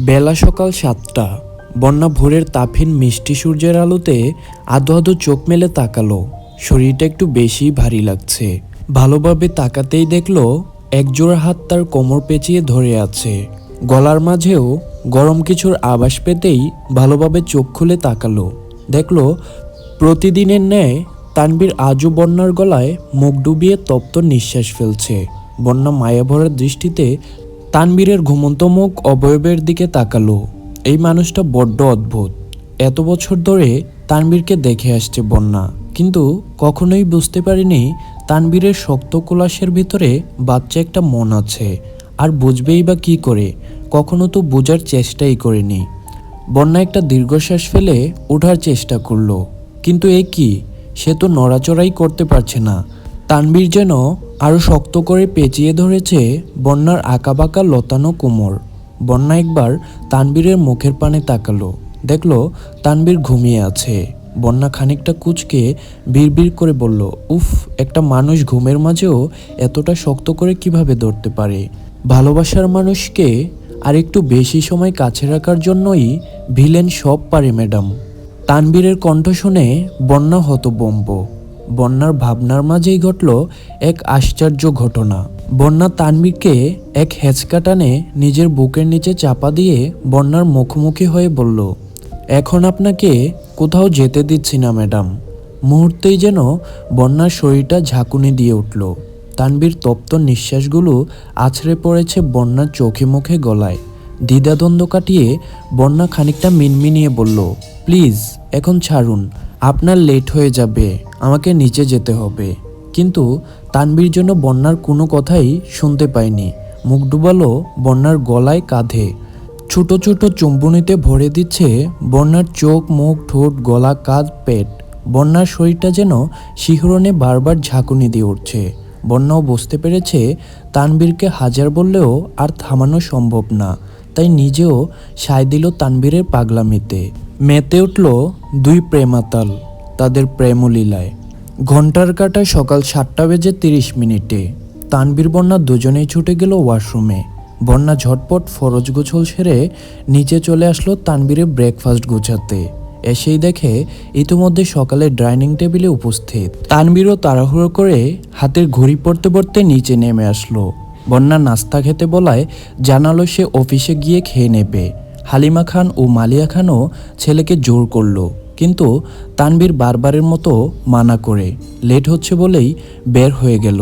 বেলা সকাল সাতটা, বন্যা ভোরের তাফিন মিষ্টি সূর্যের আলোতে আধো আধো চোখ মেলে তাকালো। শরীরটা একটু বেশি ভারী লাগছে। ভালোভাবে তাকাতেই দেখল একজোড়া হাত তার কোমর পেঁচিয়ে ধরে আছে। গলার মাঝেও গরম কিছুর আভাস পেতেই ভালোভাবে চোখ খুলে তাকালো। দেখল, প্রতিদিনের ন্যায় তানবীর আজও বন্যার গলায় মুখ ডুবিয়ে তপ্ত নিঃশ্বাস ফেলছে। বন্যা মায়াভরার দৃষ্টিতে তানবীরের ঘুমন্ত মুখ অবয়বের দিকে তাকালো। এই মানুষটা বড্ড অদ্ভুত। এত বছর ধরে তানবীরকে দেখে আসছে বন্যা। কিন্তু কখনোই বুঝতে পারিনি তানবীরের শক্ত কোলাসের ভিতরে বাচ্চা একটা মন আছে। আর বুঝবেই বা কি করে? কখনো তো বোঝার চেষ্টাই করেনি। বন্যা একটা দীর্ঘশ্বাস ফেলে ওঠার চেষ্টা করল। কিন্তু এ কি? সে তো নড়াচড়াই করতে পারছে না। তানবীর যেন আরও শক্ত করে পেঁচিয়ে ধরেছে বন্যার আঁকাবাঁকা লতানো কোমর। বন্যা একবার তানবীরের মুখের পানে তাকালো। দেখল তানবীর ঘুমিয়ে আছে। বন্যা খানিকটা কুচকে বিড়বিড় করে বলল, উফ, একটা মানুষ ঘুমের মাঝেও এতটা শক্ত করে কীভাবে ধরতে পারে? ভালোবাসার মানুষকে আর একটু বেশি সময় কাছে রাখার জন্যই ভিলেন সব পারে, ম্যাডাম। তানবীরের কণ্ঠ শুনে বন্যা হতবম্ব। বন্যার ভাবনার মাঝেই ঘটল এক আশ্চর্য ঘটনা। বন্যা তানবীরকে এক হেঁচকা টানে নিজের বুকের নিচে চাপা দিয়ে বন্যার মুখোমুখি হয়ে বলল, এখন আপনাকে কোথাও যেতে দিচ্ছি না, ম্যাডাম। মুহূর্তেই যেন বন্যার শরীরটা ঝাঁকুনি দিয়ে উঠল। তানবীর তপ্ত নিঃশ্বাসগুলো আছড়ে পড়েছে বন্যার চোখে মুখে গলায়। দ্বিধাদ্বন্দ্ব কাটিয়ে বন্যা খানিকটা মিনমিনিয়ে বলল, প্লিজ, এখন ছাড়ুন। আপনার লেট হয়ে যাবে। আমাকে নিচে যেতে হবে। কিন্তু তানবীর জন্য বন্যার কোনো কথাই শুনতে পায়নি মুখ ডুবালো বন্যার গলায় কাঁধে। ছোট ছোট চুম্বনীতে ভরে দিচ্ছে বন্যার চোখ, মুখ, ঠোঁট, গলা, কাঁধ, পেট। বন্যার শরীরটা যেন শিহরণে বারবার ঝাঁকুনি দিয়ে উঠছে। বন্যাও বুঝতে পেরেছে তানবীরকে হাজার বললেও আর থামানো সম্ভব না। তাই নিজেও সায় দিল তানবীরের পাগলামিতে। মেতে উঠল দুই প্রেমাতাল। তাদের প্রেমলীলায়। ঘণ্টার কাটা সকাল সাতটা বেজে তিরিশ মিনিটে। তানবীর বন্যা দুজনেই ছুটে গেল ওয়াশরুমে। বন্যা ঝটপট ফরজ গোছল সেরে নিচে চলে আসলো তানবীরের ব্রেকফাস্ট গোছাতে। এসেই দেখে ইতিমধ্যে সকালে ডাইনিং টেবিলে উপস্থিত। তানবীরও তাড়াহুড়ো করে হাতের ঘড়ি পড়তে পড়তে নিচে নেমে আসলো। বন্যা নাস্তা খেতে বলায় জানালো সে অফিসে গিয়ে খেয়ে নেবে। হালিমা খান ও মালিয়া খানও ছেলেকে জোর করল। কিন্তু তানবীর বারবারের মতো মানা করে, লেট হচ্ছে বলেই বের হয়ে গেল।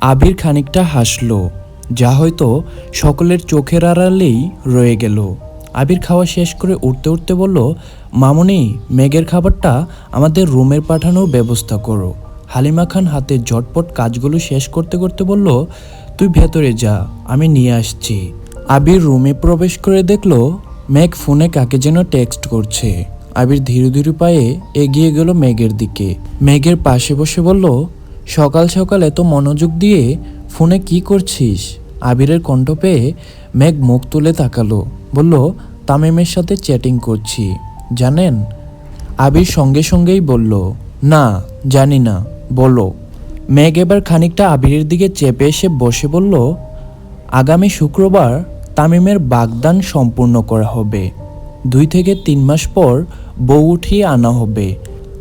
আবির খানিকটা হাসলো, যা হয়তো সকলের চোখের আড়ালেই রয়ে গেল। আবির খাওয়া শেষ করে উঠতে উঠতে বলল, মামনি, মেঘের খাবারটা আমাদের রুমের পাঠানোর ব্যবস্থা করো। হালিমা খান হাতে ঝটপট কাজগুলো শেষ করতে করতে বলল, তুই ভেতরে যা, আমি নিয়ে আসছি। আবির রুমে প্রবেশ করে দেখল, মেঘ ফোনে কাকে যেন টেক্সট করছে। আবির ধীরে ধীরে পায়ে এগিয়ে গেল মেঘের দিকে। মেঘের পাশে বসে বলল, সকাল সকাল এত মনোযোগ দিয়ে ফোনে কি করছিস? আবিরের কণ্ঠ পেয়ে মেঘ মুখ তুলে তাকালো। বলল, তামিমের সাথে চ্যাটিং করছি। জানেন? আবির সঙ্গে সঙ্গেই বলল, না, জানি না, বলো। মেঘ এবার খানিকটা আবিরের দিকে চেপে এসে বসে বলল, আগামী শুক্রবার তামিমের বাগদান সম্পূর্ণ করা হবে। দুই থেকে তিন মাস পর বউ উঠিয়ে আনা হবে।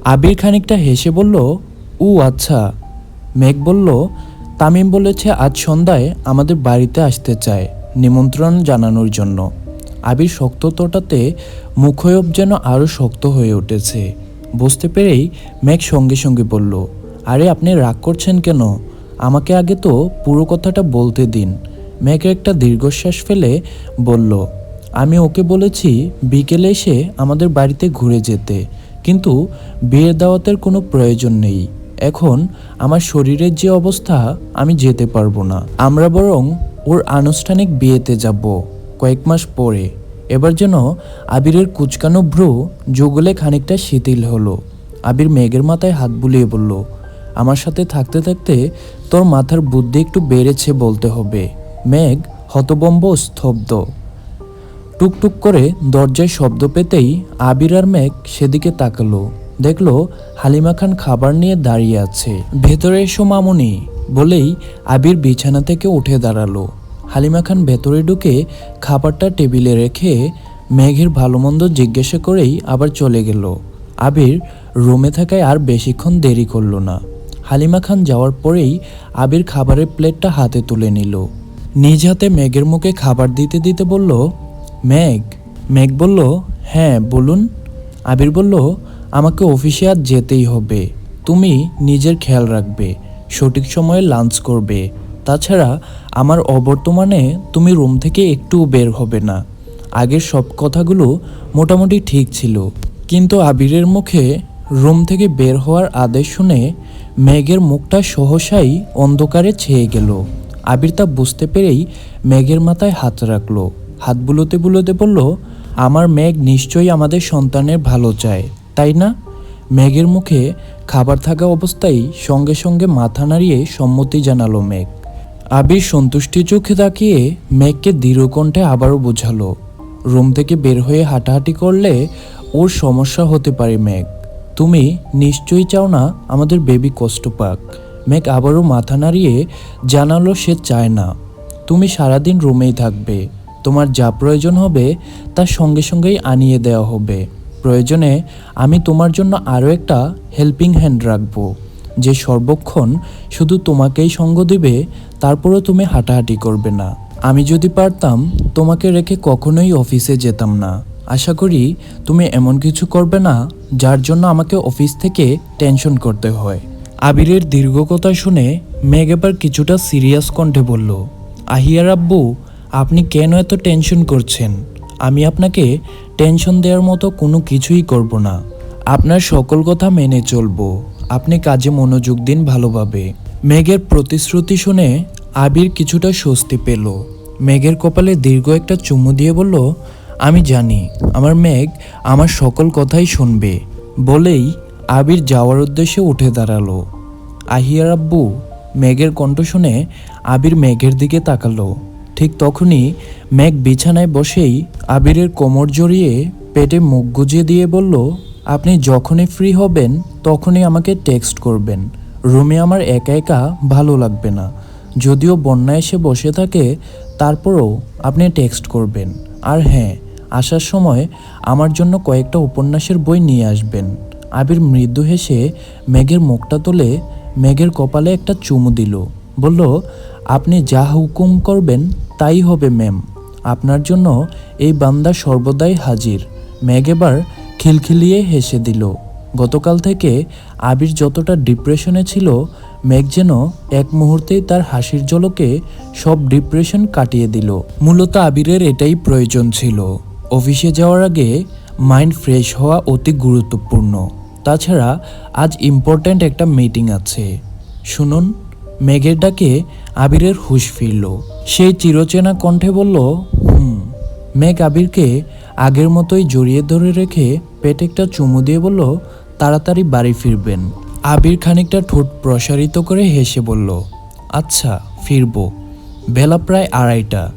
আবির খানিকটা হেসে বলল, উ আচ্ছা। মেঘ বলল, তামিম বলেছে আজ সন্ধ্যায় আমাদের বাড়িতে আসতে চায়, নিমন্ত্রণ জানানোর জন্য। আবির শক্ততাটাতে মুখয়ব যেন আরও শক্ত হয়ে উঠেছে। বুঝতে পেরেই মেঘ সঙ্গে সঙ্গে বলল, আরে, আপনি রাগ করছেন কেন? আমাকে আগে তো পুরো কথাটা বলতে দিন। মেঘ একটা দীর্ঘশ্বাস ফেলে বলল আমি ওকে বলেছি বিকেলে এসে আমাদের বাড়িতে ঘুরে যেতে, কিন্তু বিয়ের দাওয়াতের কোনো প্রয়োজন নেই। এখন আমার শরীরের যে অবস্থা, আমি যেতে পারব না। আমরা বরং ওর আনুষ্ঠানিক বিয়েতে যাব কয়েক মাস পরে। এবার যেন আবিরের কুচকানো ভ্রু যুগলে খানিকটা শিথিল হলো। আবির মেঘের মাথায় হাত বুলিয়ে বলল, আমার সাথে থাকতে থাকতে তোর মাথার বুদ্ধি একটু বেড়েছে বলতে হবে। মেঘ হতবম্ব স্তব্ধ। টুকটুক করে দরজায় শব্দ পেতেই আবির আর মেঘ সেদিকে তাকালো। দেখল হালিমা খান খাবার নিয়ে দাঁড়িয়ে আছে। ভেতরে এসো মামুনি, বলেই আবির বিছানা থেকে উঠে দাঁড়াল। হালিমা খান ভেতরে ঢুকে খাবারটা টেবিলে রেখে মেঘের ভালো মন্দ জিজ্ঞাসা করেই আবার চলে গেল। আবির রুমে থাকায় আর বেশিক্ষণ দেরি করল না। হালিমা খান যাওয়ার পরেই আবির খাবারের প্লেটটা হাতে তুলে নিল। নিজ হাতে মেঘের মুখে খাবার দিতে দিতে বলল মেঘ। মেঘ বলল হ্যাঁ বলুন। আবির বলল, আমাকে অফিসে আজ যেতেই হবে। তুমি নিজের খেয়াল রাখবে, সঠিক সময়ে লাঞ্চ করবে। তাছাড়া আমার অবর্তমানে তুমি রুম থেকে একটুও বের হবে না। আগের সব কথাগুলো মোটামুটি ঠিক ছিল। কিন্তু আবিরের মুখে রুম থেকে বের হওয়ার আদেশ শুনে মেঘের মুখটা সহসাই অন্ধকারে ছেয়ে গেল। আবির তা বুঝতে পেরেই মেঘের মাথায় হাত রাখল। হাত বুলোতে বুলোতে বলল, আমার মেঘ নিশ্চয়ই আমাদের সন্তানের ভালো চায়, তাই না? মেঘের মুখে খাবার থাকা অবস্থায় সঙ্গে সঙ্গে মাথা নাড়িয়ে সম্মতি জানালো মেঘ। আবির সন্তুষ্টি চোখে তাকিয়ে মেঘকে দৃঢ়কণ্ঠে আবারও বোঝালো, রুম থেকে বের হয়ে হাঁটাহাঁটি করলে ওর সমস্যা হতে পারে মেঘ। তুমি নিশ্চয়ই চাও না আমাদের বেবি কষ্ট পাক? মেঘ আবারও মাথা নাড়িয়ে জানালো, সে চায় না। তুমি সারাদিন রুমেই থাকবে। তোমার যা প্রয়োজন হবে তার সঙ্গে সঙ্গেই আনিয়ে দেওয়া হবে। প্রয়োজনে আমি তোমার জন্য আরও একটা হেল্পিং হ্যান্ড রাখব, যে সর্বক্ষণ শুধু তোমাকেই সঙ্গ দিবে, তারপরও তুমি হাঁটাহাঁটি করবে না। আমি যদি পারতাম, তোমাকে রেখে কখনোই অফিসে যেতাম না। আশা করি তুমি এমন কিছু করবে না, যার জন্য আমাকে অফিস থেকে টেনশন করতে হয়। আবিরের দীর্ঘ কথা শুনে মেঘ এবার কিছুটা সিরিয়াস কণ্ঠে বলল, আহিয়ার আব্বু আপনি কেন এত টেনশন করছেন? আমি আপনাকে টেনশন দেওয়ার মতো কোনো কিছুই করব না। আপনার সকল কথা মেনে চলবো। আপনি কাজে মনোযোগ দিন ভালোভাবে। মেঘের প্রতিশ্রুতি শুনে আবির কিছুটা স্বস্তি পেল। মেঘের কপালে দীর্ঘ একটা চুমু দিয়ে বলল, আমি জানি, আমার মেঘ আমার সকল কথাই শুনবে। বলেই আবির যাওয়ার উদ্দেশ্যে উঠে দাঁড়াল। আহিয়ার আব্বু মেঘের কণ্ঠ শুনে আবির মেঘের দিকে তাকালো। ঠিক তখনই মেঘ বিছানায় বসেই আবিরের কোমর জড়িয়ে পেটে মুখ গুজিয়ে দিয়ে বলল, আপনি যখনই ফ্রি হবেন, তখনই আমাকে টেক্সট করবেন। রুমে আমার একা একা ভালো লাগবে না। যদিও বন্যা এসে বসে থাকে, তারপরও আপনি টেক্সট করবেন। আর হ্যাঁ আসার সময় আমার জন্য কয়েকটা উপন্যাসের বই নিয়ে আসবেন। আবির মৃদু হেসে মেঘের মুখটা তুলে, মেঘের কপালে একটা চুমু দিল। বলল, আপনি যা হুকুম করবেন তাই হবে ম্যাম। আপনার জন্য এই বান্দা সর্বদাই হাজির। মেঘ এবার খিলখিলিয়ে হেসে দিল। গতকাল থেকে আবির যতটা ডিপ্রেশনে ছিল মেঘ যেন এক মুহূর্তেই তার হাসির জলকে সব ডিপ্রেশন কাটিয়ে দিল। মূলত আবিরের এটাই প্রয়োজন ছিল। অফিসে যাওয়ার আগে মাইন্ড ফ্রেশ হওয়া অতি গুরুত্বপূর্ণ। তাছাড়া আজ ইম্পর্ট্যান্ট একটা মিটিং আছে। শুনুন। মেঘের ডাকে আবিরের হুঁশ ফিরল। সেই চিরচেনা কণ্ঠে বলল, হুম। মেঘ আবিরকে আগের মতোই জড়িয়ে ধরে রেখে পেটে একটা চুমু দিয়ে বলল, তাড়াতাড়ি বাড়ি ফিরবেন। আবির খানিকটা ঠোঁট প্রসারিত করে হেসে বলল আচ্ছা ফিরবো। বেলা প্রায় আড়াইটা।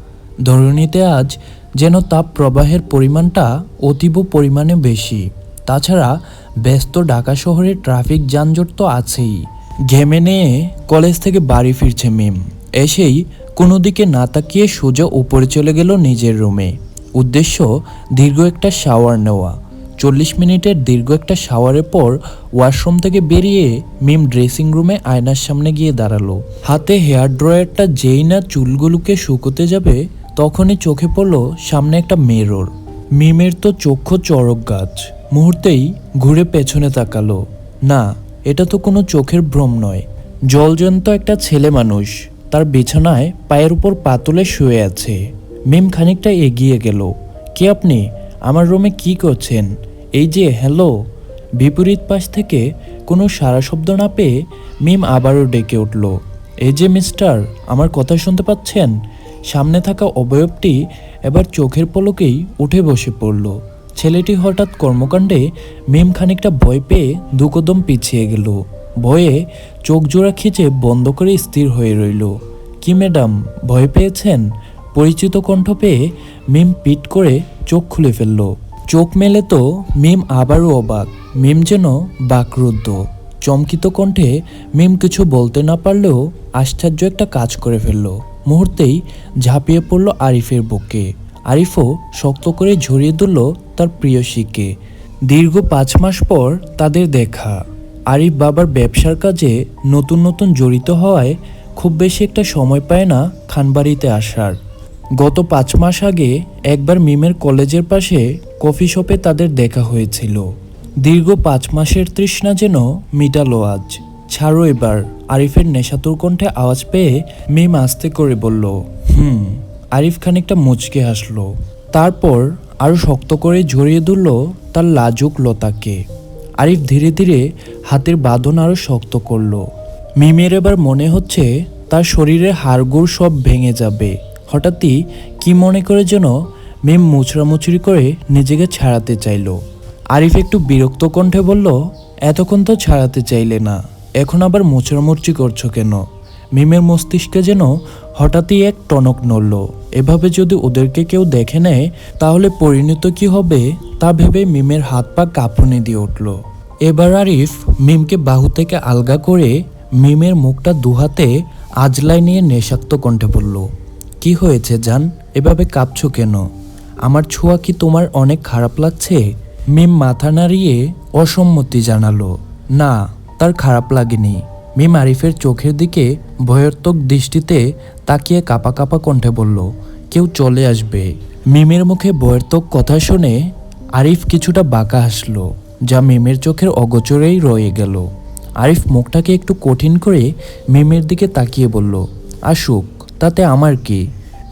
ধরণীতে আজ যেন তাপ প্রবাহের পরিমাণটা অতীব পরিমাণে বেশি। তাছাড়া ব্যস্ত ঢাকা শহরে ট্রাফিক যানজট তো আছেই। ঘেমে নিয়ে কলেজ থেকে বাড়ি ফিরছে মিম। এসেই কোনো দিকে না তাকিয়ে সোজা উপরে চলে গেল নিজের রুমে। উদ্দেশ্য, দীর্ঘ একটা শাওয়ার নেওয়া। চল্লিশ মিনিটের দীর্ঘ একটা শাওয়ারের পর ওয়াশরুম থেকে বেরিয়ে মিম ড্রেসিং রুমে আয়নার সামনে গিয়ে দাঁড়াল। হাতে হেয়ার ড্রয়ারটা যেই না চুলগুলোকে শুকোতে যাবে, তখনই চোখে পড়ল সামনে একটা মেরর মিমের তো চক্ষু চড়ক গাছ। মুহূর্তেই ঘুরে পেছনে তাকালো। না এটা তো কোনো চোখের ভ্রম নয়। জলজন্ত একটা ছেলে মানুষ, তার বিছানায় পায়ের উপর পাতলে শুয়ে আছে। মিম খানিকটা এগিয়ে গেল। কে আপনি? আমার রুমে কি করছেন? এই যে, হ্যালো? বিপরীত পাশ থেকে কোনো সারা শব্দ না পেয়ে মিম আবারও ডেকে উঠল। এই যে, মিস্টার, আমার কথা শুনতে পাচ্ছেন? সামনে থাকা অবয়বটি এবার চোখের পলকেই উঠে বসে পড়ল। ছেলেটি হঠাৎ কর্মকাণ্ডে মিম খানিকটা ভয় পেয়ে দুকদম পিছিয়ে গেল। ভয়ে চোখ জোড়া খিচে বন্ধ করে স্থির হয়ে রইল। কি ম্যাডাম, ভয় পেয়েছেন? পরিচিত কণ্ঠ পেয়ে মিম পিট করে চোখ খুলে ফেলল। চোখ মেলে তো মিম আবারও অবাক। মিম যেন বাকরুদ্ধ। চমকিত কণ্ঠে মিম কিছু বলতে না পারলেও আশ্চর্য একটা কাজ করে ফেলল। মুহূর্তেই ঝাঁপিয়ে পড়ল আরিফের বুকে। আরিফও শক্ত করে ঝরিয়ে ধরল তার প্রিয় প্রিয়সীকে দীর্ঘ পাঁচ মাস পর তাদের দেখা। আরিফ বাবার ব্যবসার কাজে নতুন নতুন জড়িত হওয়ায় খুব বেশি একটা সময় পায় না খানবাড়িতে আসার। গত পাঁচ মাস আগে একবার মিমের কলেজের পাশে কফি শপে তাদের দেখা হয়েছিল। দীর্ঘ পাঁচ মাসের তৃষ্ণা যেন মিটালো আজ। ছাড়ো এবার, আরিফের নেশাতুর কণ্ঠে আওয়াজ পেয়ে মিম আস্তে করে বলল, হুম আরিফ খানিকটা মুচকে হাসলো। তারপর আরও শক্ত করে ঝরিয়ে ধরল তার লাজুক লতাকে। আরিফ ধীরে ধীরে হাতের বাঁধন আরও শক্ত করল। মিমের এবার মনে হচ্ছে তার শরীরে হাড়গোড় সব ভেঙে যাবে। হঠাৎই কি মনে করে যেন মিম মুচড়ামুচড়ি করে নিজেকে ছাড়াতে চাইলো। আরিফ একটু বিরক্ত কণ্ঠে বলল, এতক্ষণ তো ছাড়াতে চাইলে না, এখন আবার মোচড়ামুচড়ি করছ কেন? মিমের মস্তিষ্কে যেন হঠাৎই এক টনক নড়ল। এভাবে যদি ওদেরকে কেউ দেখে নেয়, তাহলে পরিণত কি হবে? তা ভেবে মিমের হাত পা কাঁপুনি দিয়ে উঠল। এবার আরিফ মিমকে বাহু থেকে আলগা করে মিমের মুখটা দুহাতে আজলাই নিয়ে নেশাক্ত কণ্ঠে বলল, কি হয়েছে জান? এভাবে কাঁপছো কেন? আমার ছোঁয়া কি তোমার অনেক খারাপ লাগছে? মিম মাথা নাড়িয়ে অসম্মতি জানালো, না, তার খারাপ লাগেনি। মিম আরিফের চোখের দিকে ভয়ার্তক দৃষ্টিতে তাকিয়ে কাপা কাপা কণ্ঠে বলল, কেউ চলে আসবে। মিমের মুখে ভয়ার্তক কথা শুনে আরিফ কিছুটা বাঁকা হাসলো, যা মিমের চোখের অগোচরেই রয়ে গেল। আরিফ মুখটাকে একটু কঠিন করে মিমের দিকে তাকিয়ে বলল, আসুক, তাতে আমার কি?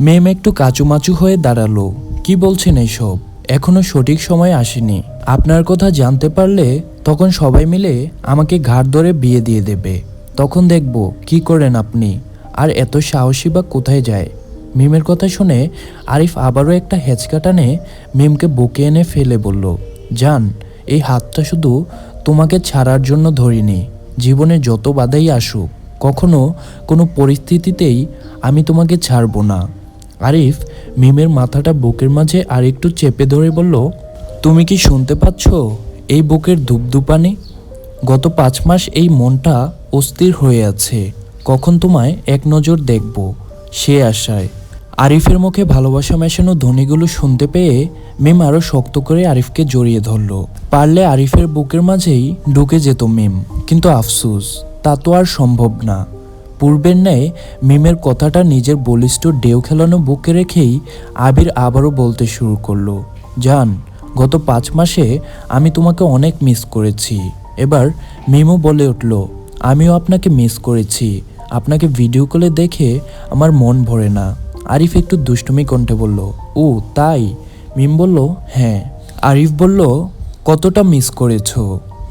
মেম একটু কাচুমাচু হয়ে দাঁড়াল, কি বলছেন এইসব এখনও সঠিক সময় আসেনি। আপনার কথা জানতে পারলে তখন সবাই মিলে আমাকে ঘাড় ধরে বিয়ে দিয়ে দেবে। তখন দেখব কি করেন আপনি, আর এত সাহসী বা কোথায় যায়? মিমের কথা শুনে আরিফ আবারও একটা হেঁচকা টানে মিমকে বুকে এনে ফেলে বলল, জান, এই হাতটা শুধু তোমাকে ছাড়ার জন্য ধরিনি। জীবনে যত বাধাই আসুক, কখনো কোনো পরিস্থিতিতেই আমি তোমাকে ছাড়বো না। আরিফ মিমের মাথাটা বুকের মাঝে আর একটু চেপে ধরে বলল, তুমি কি শুনতে পাচ্ছ এই বুকের ধূপধুপানি? গত পাঁচ মাস এই মনটা অস্থির হয়ে আছে। কখন তোমায় এক নজর দেখব? সে আশায়। আরিফের মুখে ভালোবাসা মেশানো ধ্বনিগুলো শুনতে পেয়ে মিম আরও শক্ত করে আরিফকে জড়িয়ে ধরল। পারলে আরিফের বুকের মাঝেই ঢুকে যেত মিম, কিন্তু আফসুস, তা তো আর সম্ভব না। পূর্বের ন্যায় মিমের কথাটা নিজের বলিষ্ঠ ডেউ খেলানো বুকে রেখেই আবির আবারও বলতে শুরু করল, জান, গত পাঁচ মাসে আমি তোমাকে অনেক মিস করেছি। এবার মিমও বলে উঠল আমিও আপনাকে মিস করেছি। আপনাকে ভিডিও কলে দেখে আমার মন ভরে না। আরিফ একটু দুষ্টুমি কণ্ঠে বলল, ও, তাই? মিম বলল হ্যাঁ। আরিফ বলল, কতটা মিস করেছ?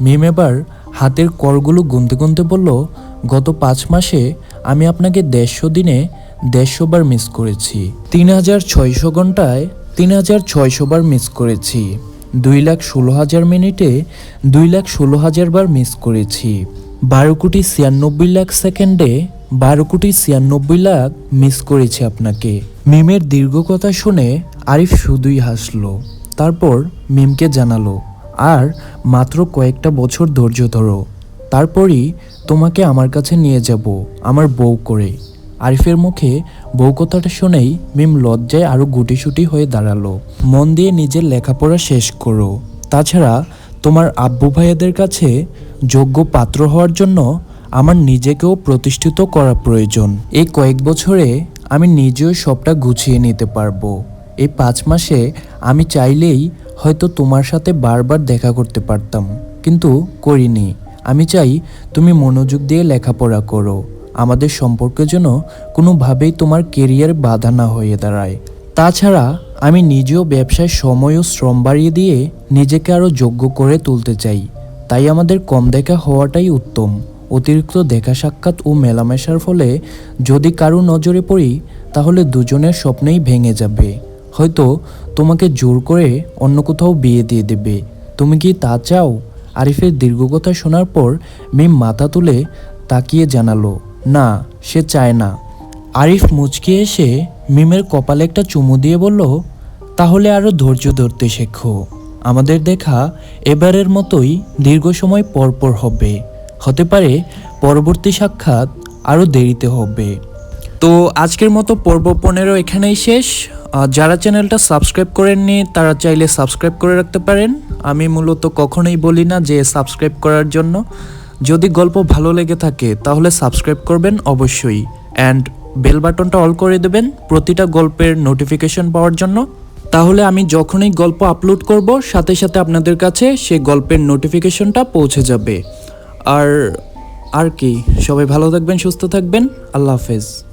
মিম এবার হাতের করগুলো গুনতে গুনতে বলল, গত পাঁচ মাসে আমি আপনাকে দেড়শো দিনে দেড়শো বার মিস করেছি। তিন হাজার ছয়শো ঘন্টায় তিন হাজার ছয়শো বার মিস করেছি। দুই লাখ ষোলো হাজার মিনিটে দুই লাখ ষোলো হাজার বার মিস করেছি। বারো কোটি ছিয়ানব্বই লাখ সেকেন্ডে বারো কোটি ছিয়ানব্বই লাখ মিস করেছে আপনাকে। মিমের দীর্ঘ কথা শুনে আরিফ শুধুই হাসলো, তারপর মিমকে জানালো, আর মাত্র কয়েকটা বছর ধৈর্য ধরো, তারপরই তোমাকে আমার কাছে নিয়ে যাব, আমার বউ করে। আরিফের মুখে বউ কথাটা শুনেই মিম লজ্জায় আরও গুটিসুটি হয়ে দাঁড়াল। মন দিয়ে নিজের লেখাপড়া শেষ করো। তাছাড়া তোমার আব্বু ভাইয়াদের কাছে যোগ্য পাত্র হওয়ার জন্য আমার নিজেকেও প্রতিষ্ঠিত করা প্রয়োজন। এই কয়েক বছরে আমি নিজেও সবটা গুছিয়ে নিতে পারব। এই পাঁচ মাসে আমি চাইলেই হয়তো তোমার সাথে বারবার দেখা করতে পারতাম, কিন্তু করিনি। আমি চাই তুমি মনোযোগ দিয়ে লেখাপড়া করো। আমাদের সম্পর্ক যেন কোনোভাবেই তোমার কেরিয়ার বাধা না হয়ে দাঁড়ায়। তাছাড়া আমি নিজেও ব্যবসায় সময় ও শ্রম বাড়িয়ে দিয়ে নিজেকে আরও যোগ্য করে তুলতে চাই। তাই আমাদের কম দেখা হওয়াটাই উত্তম। অতিরিক্ত দেখা সাক্ষাৎ ও মেলামেশার ফলে যদি কারও নজরে পড়ি, তাহলে দুজনের স্বপ্নেই ভেঙে যাবে। হয়তো তোমাকে জোর করে অন্য কোথাও বিয়ে দিয়ে দেবে। তুমি কি তা চাও? আরিফের দীর্ঘ কথা শোনার পর মিম মাথা তুলে তাকিয়ে জানালো, না, সে চায় না। আরিফ মুচকে এসে মিমের কপালে একটা চুমু দিয়ে বলল, তাহলে আরও ধৈর্য ধরতে শেখো। আমাদের দেখা এবারের মতোই দীর্ঘ সময় পরপর হবে। হতে পারে পরবর্তী সাক্ষাৎ আরও দেরিতে হবে। তো আজকের মতো পর্ব পনেরো এখানেই শেষ। যারা চ্যানেলটা সাবস্ক্রাইব করেননি, তারা চাইলে সাবস্ক্রাইব করে রাখতে পারেন। আমি মূলত কখনোই বলি না যে সাবস্ক্রাইব করার জন্য। যদি গল্প ভালো লেগে থাকে, তাহলে সাবস্ক্রাইব করবেন অবশ্যই। অ্যান্ড বেল বাটনটা অল করে দেবেন প্রতিটা গল্পের নোটিফিকেশন পাওয়ার জন্য। তাহলে আমি যখনই গল্প আপলোড করব, সাথে সাথে আপনাদের কাছে সেই গল্পের নোটিফিকেশনটা পৌঁছে যাবে। আর আর কি, সবাই ভালো থাকবেন, সুস্থ থাকবেন, আল্লাহ হাফেজ।